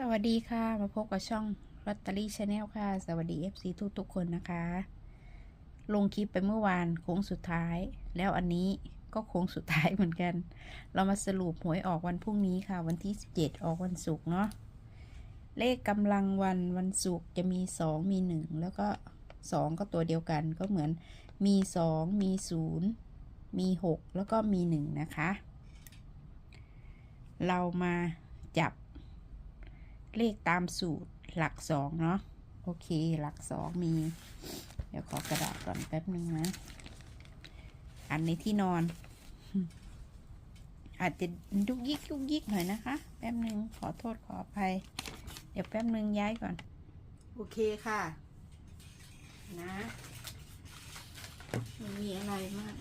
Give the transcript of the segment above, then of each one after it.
สวัสดีค่ะ มาพบกับช่องลอตเตอรี่ชาแนลค่ะ สวัสดี FC ทุกทุกๆคนนะคะ ลงคลิปไปเมื่อวานโค้งสุดท้าย แล้วอันนี้ก็โค้งสุดท้ายเหมือนกัน เรามาสรุปหวยออกวันพรุ่งนี้ค่ะ วันที่ 17 ออกวันศุกร์เนาะเลขกำลังวันวันศุกร์จะมี 2 มี 1 แล้วก็ 2 ก็ตัวเดียวกันก็เหมือนมี 2 มี 0 มี 6 แล้วก็มี 1 นะคะ เรามาจับ เลขตามสูตรหลักสองเนาะโอเค หลักสองมี เดี๋ยวขอกระดาษก่อนแป๊บนึงนะ อันในที่นอน อาจจะยุกยิกยุกยิกหน่อยนะคะ แป๊บนึงขอโทษขออภัย เดี๋ยวแป๊บนึงย้ายก่อน โอเคค่ะ นะมันมีอะไรมาก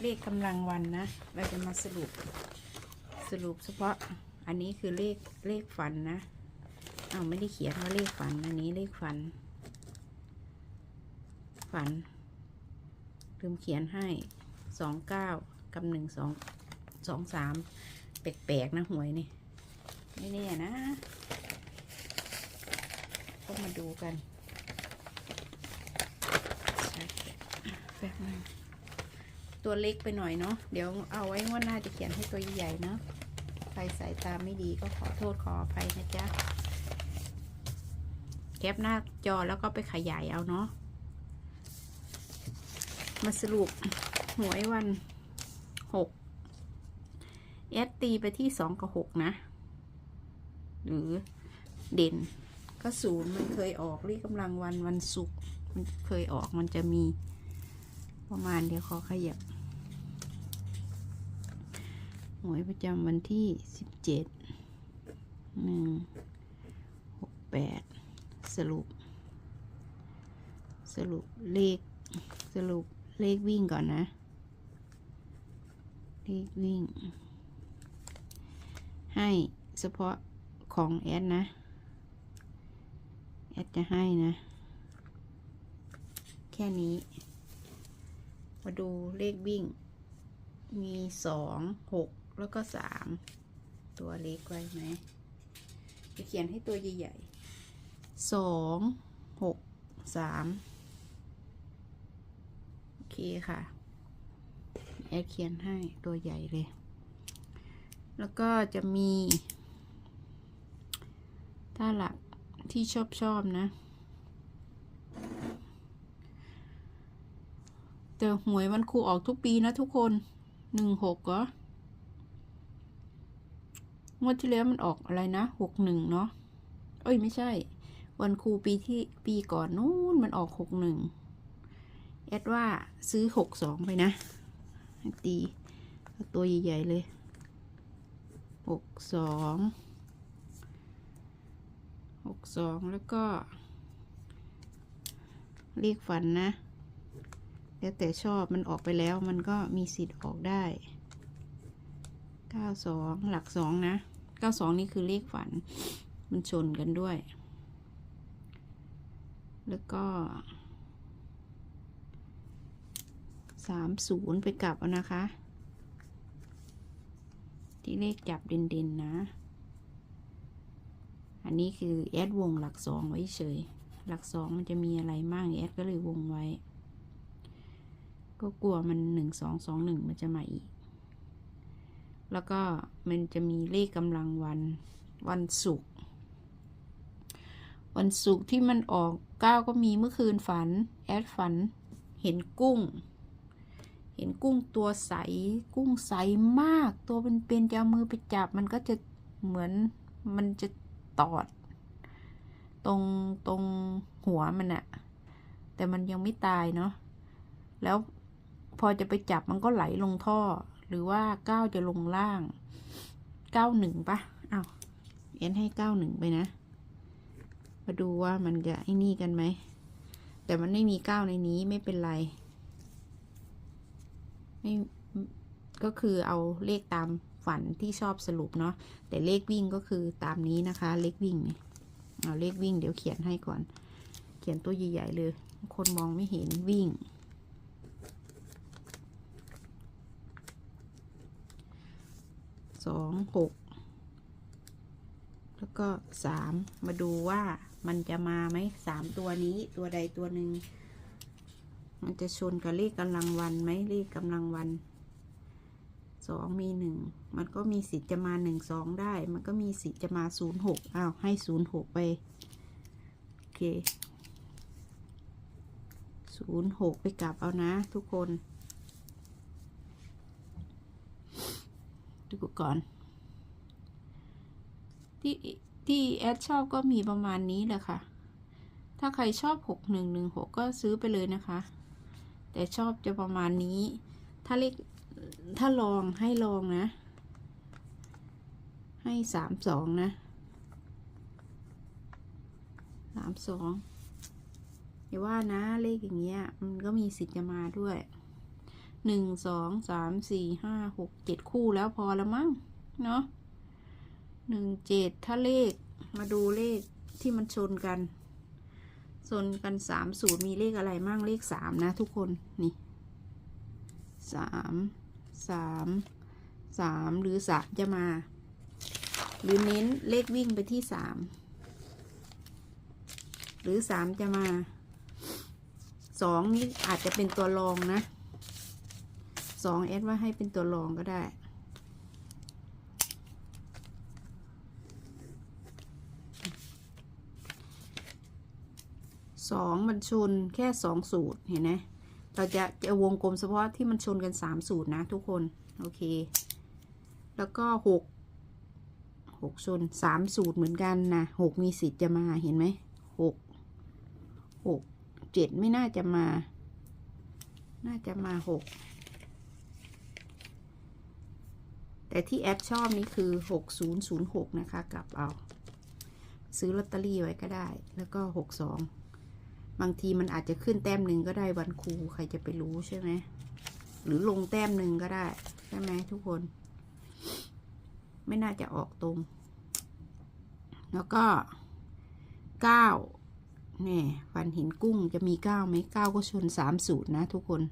เลขกำลังวันนะ เราจะมาสรุปสรุปเฉพาะ อันนี้คือเลขเลขฝันนะเอาไม่ได้เขียนว่าเลขฝัน อันนี้เลขฝัน ฝัน ลืมเขียนให้สองเก้ากับหนึ่งสองสองสามแปลกๆนะหวยนี่ไม่แน่นะ ก็มาดูกันแป๊บนึงตัวเล็กไปหน่อยเนาะ เดี๋ยวเอาไว้งวดหน้าจะเขียนให้ตัวใหญ่ๆเนาะ รสายตาไม่ดีก็ขอโทษขออภัยนะจ๊ะ แคปหน้าจอแล้วก็ไปขยายเอาเนาะ มาสรุปหวยวันหกแอดตีไปที่สองกับหกนะ หรือเด่นก็ศูนย์มันเคยออกรีกกำลังวันวันศุกร์มันเคยออกมันจะมีประมาณเดี๋ยวขอขยับ หวยประจำวันที่สิบเจ็ดหนึ่งหกแปดสรุป สรุปเลขสรุปเลขวิ่งก่อนนะ เลขวิ่ง ให้เฉพาะของแอดนะ แอดจะให้นะ แค่นี้ มาดูเลขวิ่ง มีสองหก แล้วก็สามตัวเล็กไว้ไหมจะเขียนให้ตัวใหญ่ๆสองหกสามโอเคค่ะแอดเขียนให้ตัวใหญ่เลย แล้วก็จะมี ถ้าหลักที่ชอบชอบนะแต่หวยวันครูออกทุกปีนะทุกคนหนึ่งหกเหรอ งวดที่แล้วมันออกอะไรนะหกหนึ่งเนาะเอ้ยไม่ใช่ วันครูปีที่ปีก่อนนู้นมันออกหกหนึ่งแอดว่าซื้อหกสองไปนะตีตัวใหญ่ ๆ เลยหกสองหกสองแล้วก็ เลขฝันนะ แล้วแต่ชอบมันออกไปแล้วมันก็มีสิทธิ์ออกได้92หลัก2นะ 92นี่คือเลขฝัน มันชนกันด้วย แล้วก็30ไปกลับนะคะ ที่เลขจับเด่นๆนะ อันนี้คือแอดวงหลัก2ไว้เฉย หลัก2มันจะมีอะไรมากแอดก็เลยวงไว้ ก็กลัวมันหนึ่งสองสองหนึ่งมันจะมาอีก แล้วก็มันจะมีเลขกำลังวัน วันศุกร์วันศุกร์ที่มันออกเก้าก็มีเมื่อคืนฝัน แอดฝัน เห็นกุ้ง เห็นกุ้งตัวใส กุ้งใสมาก ตัวเป็นๆจะเอามือไปจับมันก็จะเหมือนมันจะตอด ตรงตรงหัวมันอะแต่มันยังไม่ตายเนาะแล้วพอจะไปจับมันก็ไหลลงท่อ หรือว่าเก้าจะลงล่างเก้าหนึ่งปะอ้าวเอ็นให้เก้าหนึ่งไปนะ มาดูว่ามันจะไอ้นี่กันไหม แต่มันไม่มีเก้าในนี้ไม่เป็นไร ไม่ก็คือเอาเลขตามฝันที่ชอบสรุปเนาะ แต่เลขวิ่งก็คือตามนี้นะคะ เลขวิ่งนี่เอาเลขวิ่งเดี๋ยวเขียนให้ก่อน เขียนตัวใหญ่ๆเลย คนมองไม่เห็นวิ่ง สองหกแล้วก็สามมาดูว่ามันจะมาไหมสามตัวนี้ตัวใดตัวหนึ่งมันจะชนกับเลขกำลังวันไหมเลขกำลังวันสองมีหนึ่งมันก็มีสิทธิ์จะมาหนึ่งสองได้ มันก็มีสิทธิ์จะมาศูนย์หกอ้าวให้ศูนย์หกไป โอเคศูนย์หกไปกลับเอานะทุกคน ดูก่อน ที่ที่แอดชอบก็มีประมาณนี้แหละค่ะ ถ้าใครชอบหกหนึ่งหนึ่งหกก็ซื้อไปเลยนะคะ แต่ชอบจะประมาณนี้ ถ้าเลขถ้าลองให้ลองนะ ให้สามสองนะสามสองอย่าว่านะเลขอย่างเงี้ย มันก็มีสิทธิ์จะมาด้วย หนึ่งสองสามสี่ห้าหกเจ็ดคู่แล้วพอล้วมั้งเนาะหนึ่งเจ็ดถ้าเลขมาดูเลขที่มันชนกัน ชนกันสามสูตรมีเลขอะไรมั่งเลขสามนะทุกคนนี่สามสามสามหรือสามจะมา หรือเน้นเลขวิ่งไปที่สามหรือสามจะมาสองนี่อาจจะเป็นตัวรองนะ สองเอสว่าให้เป็นตัวรองก็ได้ สองมันชนแค่สองสูตรเห็นไหมเราจะจะวงกลมเฉพาะที่มันชนกันสามสูตรนะทุกคน โอเค แล้วก็หกหกชนสามสูตรเหมือนกันนะหกมีสิทธิ์จะมาเห็นไหมหกหกเจ็ดไม่น่าจะมา น่าจะมาหก แต่ที่แอดชอบนี่คือหกศูนย์ศูนย์หกนะคะกลับเอา ซื้อลอตเตอรี่ไว้ก็ได้ แล้วก็หกสองบางทีมันอาจจะขึ้นแต้มหนึ่งก็ได้วันครูใครจะไปรู้ใช่ไหม หรือลงแต้มหนึ่งก็ได้ ใช่ไหมทุกคน ไม่น่าจะออกตรง แล้วก็เก้าเนี่ยฟันหินกุ้งจะมีเก้าไหมเก้าก็ชนสามสูตรนะทุกคน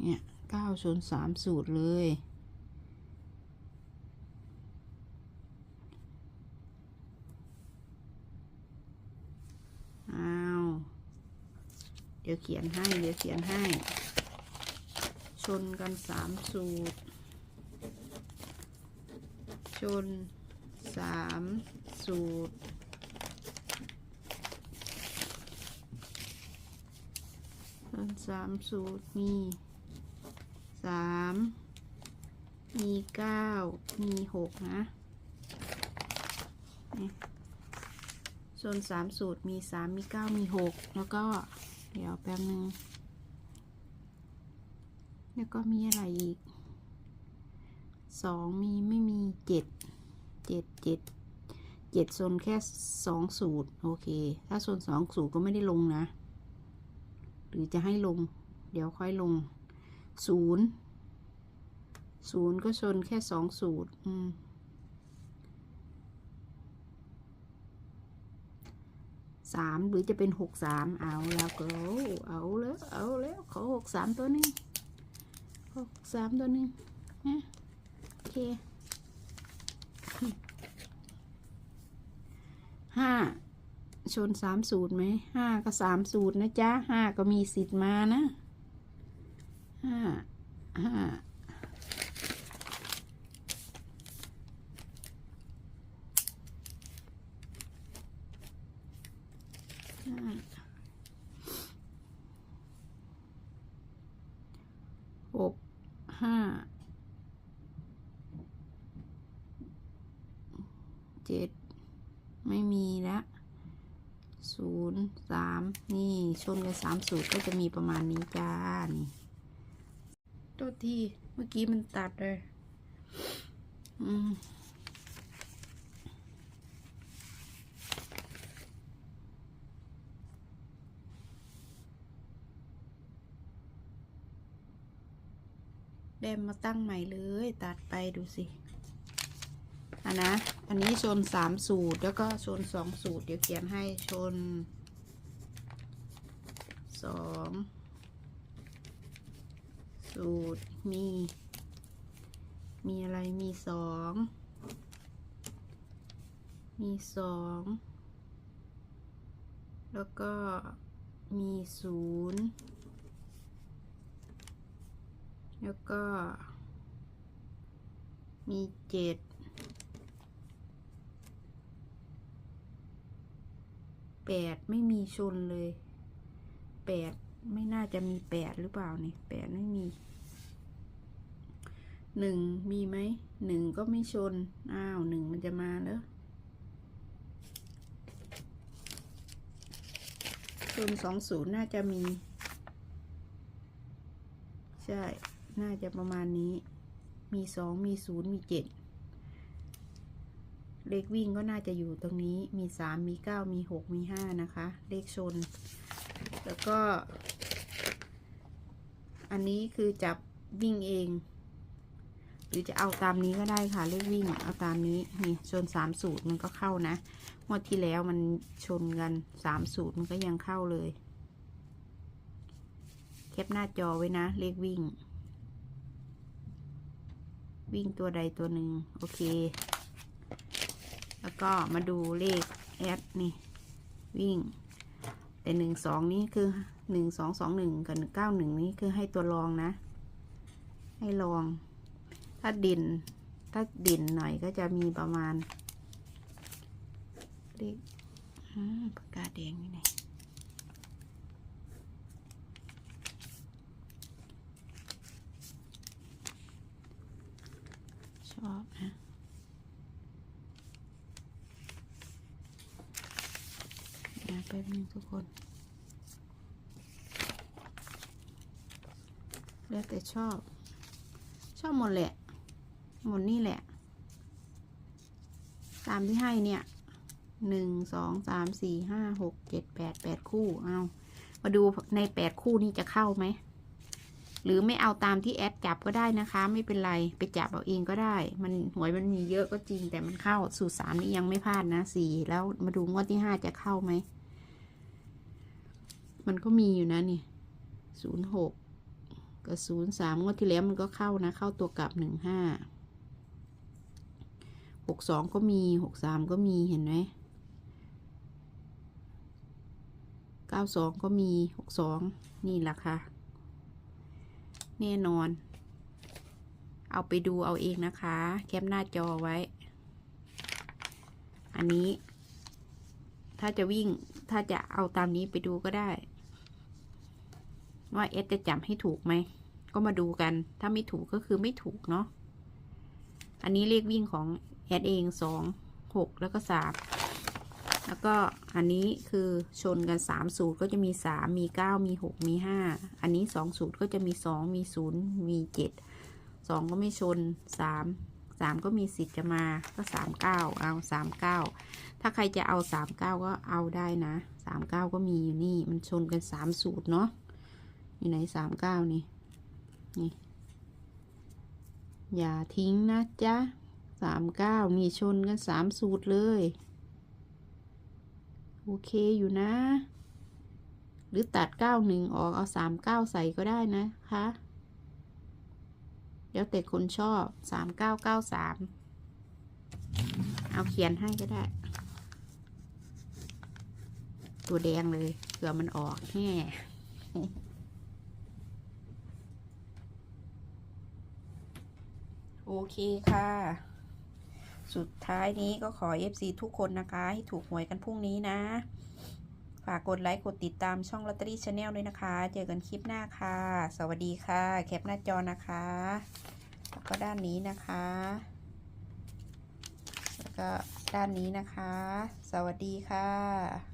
เนี่ยเก้าชนสามสูตรเลย อ้าว เดี๋ยวเขียนให้ เดี๋ยวเขียนให้ ชนกันสามสูตร ชนสามสูตร ชนสามสูตรมีสามมีเก้ามีหกนะนี่ส่วนสามสูตรมีสามมีเก้ามีหกแล้วก็ เดี๋ยวแป๊บนึง แล้วก็มีอะไรอีกสองมีไม่มีเจ็ดเจ็ดเจ็ดเจ็ดโซนแค่สองสูตร โอเค ถ้าโซนสองสูตรก็ไม่ได้ลงนะ หรือจะให้ลง เดี๋ยวค่อยลงศูนย์ศูนย์ก็ชนแค่สองสูตร อืม สามหรือจะเป็นหกสามเอาแล้วก็เอาแล้วเอาแล้วขอหกสามตัวนึงหกสามตัวนึงนะโอเคห้าชนสามสูตรไหมห้าก็สามสูตรนะจ๊ะห้าก็มีสิทธิ์มานะห้าห้า ห้าหกห้าเจ็ดไม่มีละศูนย์สามนี่ชนกันสามสูตรก็จะมีประมาณนี้จ้า นี่ตัวทีเมื่อกี้มันตัดเลย อืม แดมมาตั้งใหม่เลย ตัดไปดูสิอันนะ อันนี้ชนสามสูตรแล้วก็ชนสองสูตร เดี๋ยวเขียนให้ชนสองสูตรมี มีอะไรมีสองมีสองแล้วก็มีศูนย์ แล้วก็ มีเจ็ดแปดไม่มีชนเลยแปดไม่น่าจะมีแปดหรือเปล่านี่แปดไม่มีหนึ่งมีไหมหนึ่งก็ไม่ชน อ้าวหนึ่งมันจะมาแล้วชนสองศูนย์น่าจะมี ใช่ น่าจะประมาณนี้ มีสองมีศูนย์มีเจ็ดเลขวิ่งก็น่าจะอยู่ตรงนี้ มีสามมีเก้ามีหกมีห้านะคะ เลขชน แล้วก็ อันนี้คือจับวิ่งเอง หรือจะเอาตามนี้ก็ได้ค่ะ เลขวิ่ง เอาตามนี้ นี่ชนสามสูตรมันก็เข้านะงวดที่แล้วมันชนกันสามสูตรมันก็ยังเข้าเลยแคปหน้าจอไว้นะ เลขวิ่ง วิ่งตัวใดตัวหนึ่งโอเค แล้วก็มาดูเลขแอดนี่ วิ่ง แต่หนึ่งสองนี่คือหนึ่งสองสองหนึ่งกับเก้าหนึ่งนี่คือให้ตัวรองนะ ให้ลอง ถ้าด่นถ้าด่นหน่อยก็จะมีประมาณเลขอืมปากกาแดงอยู่ไห นชอบนะนะแป๊บนึงทุกคน แล้วแต่ชอบ ชอบหมดแหละ หมดนี่แหละ ตามที่ให้เนี่ยหนึ่งสองสามสี่ห้าหกเจ็ดแปดแปดคู่ เอา มาดูในแปดคู่นี้จะเข้าไหม หรือไม่เอาตามที่แอดจับก็ได้นะคะ ไม่เป็นไรไปจับเอาเองก็ได้ มันหวยมันมีเยอะก็จริง แต่มันเข้าสูตรสามนี่ยังไม่พลาดนะสี่แล้วมาดูงวดที่ห้าจะเข้าไหมมันก็มีอยู่นะนี่ศูนย์หกกับศูนย์สามงวดที่แล้วมันก็เข้านะ เข้าตัวกลับหนึ่งห้าหกสองก็มีหกสามก็มีเห็นไหมเก้าสองก็มีหกสองนี่แหละค่ะ แน่นอน เอาไปดูเอาเองนะคะ แคปหน้าจอไว้ อันนี้ ถ้าจะวิ่งถ้าจะเอาตามนี้ไปดูก็ได้ ว่าเอสจะจำให้ถูกไหม ก็มาดูกัน ถ้าไม่ถูกก็คือไม่ถูกเนาะ อันนี้เลขวิ่งของแอดเองสองหกแล้วก็สาม แล้วก็อันนี้คือชนกันสามสูตรก็จะมีสามมีเก้ามีหกมีห้าอันนี้สองสูตรก็จะมีสองมีศูนย์มีเจ็ดสองก็ไม่ชนสามสามก็มีสิทธิ์จะมาก็สามเก้าเอาสามเก้าถ้าใครจะเอาสามเก้าก็เอาได้นะสามเก้าก็มีอยู่นี่มันชนกันสามสูตรเนาะอยู่ไหนสามเก้านี่ นี่ อย่าทิ้งนะจ๊ะสามเก้ามีชนกันสามสูตรเลย โอเคอยู่นะ หรือตัดเก้าหนึ่งออกเอาสามเก้าใส่ก็ได้นะคะ แล้วแต่คนชอบสามเก้าเก้าสามเอาเขียนให้ก็ได้ ตัวแดงเลยเผื่อมันออกแน่โอเคค่ะ สุดท้ายนี้ก็ขอ FC ทุกคนนะคะ ให้ถูกหวยกันพรุ่งนี้นะ ฝากกดไลค์ กดติดตามช่องลอตเตอรี่ชาแนลด้วยนะคะ เจอกันคลิปหน้าค่ะ สวัสดีค่ะ แคปหน้าจอนะคะแล้วก็ด้านนี้นะคะ แล้วก็ด้านนี้นะคะ สวัสดีค่ะ